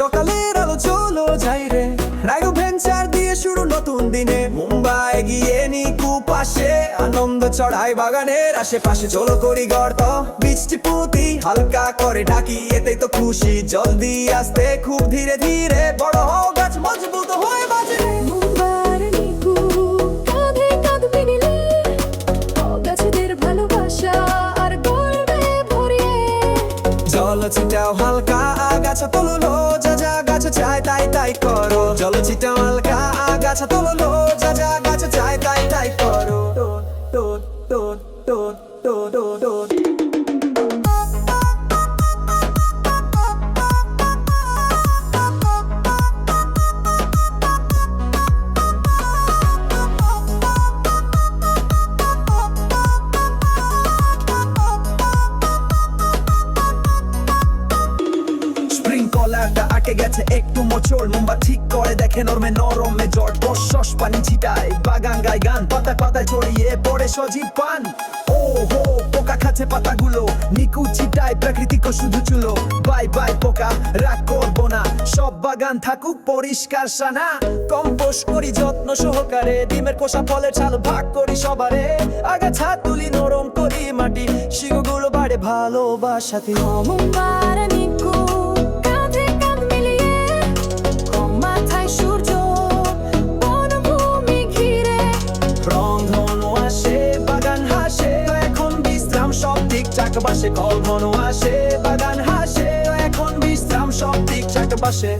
সকালের আলো চলো যাই রে। রাগো ভেঞ্চার দিয়ে শুরু নতুন দিনে। মুম্বাই গিয়ে নিকু পাশে, আনন্দ চড়াই বাগানের আশেপাশে। চলো করি গর্ত, বৃষ্টি পুতি হালকা করে ঢাকি এতে তো খুশি। জলদি আসতে খুব ধীরে ধীরে বড় জল ছিটাও হালকা আগাছা তোলো যা যা গাছ চায় তাই তাই করো। জল ছিটাও হালকা আগাছা তোলো যা যা গাছ চায় তাই তাই করো। তো তো তো তো স্প্রিংকলারটা আটকে গেছে। একটু মোচড় মোমবা ঠিক করে দেখে নরমে নরমে জট বর্ষস পানি ছিটায়, বাগান গায় গান পাতা পাতায় ছড়িয়ে পড়ে সজীব পান। ও হো, পোকা খাচ্ছে পাতাগুলো নিকু ছিটায় প্রাকৃতিক শুধু চুলো। বাই বাই পোকা, রাগ করব না, সব বাগান থাকুক পরিষ্কার সানা। কম্পোস্ট করি যত্ন সহকারে, ডিমের খোসা, ফলের ছাল ভাগ করি সবারে। আগাছা তুলি, নরম করি মাটি শিগুগুলো বাড়ে ভালোবাসাতে। মোমবার নিকু বাসে কল মনো আসে বাগান হাসে এখন বিশ্রাম সব ঠিকঠাক বাসে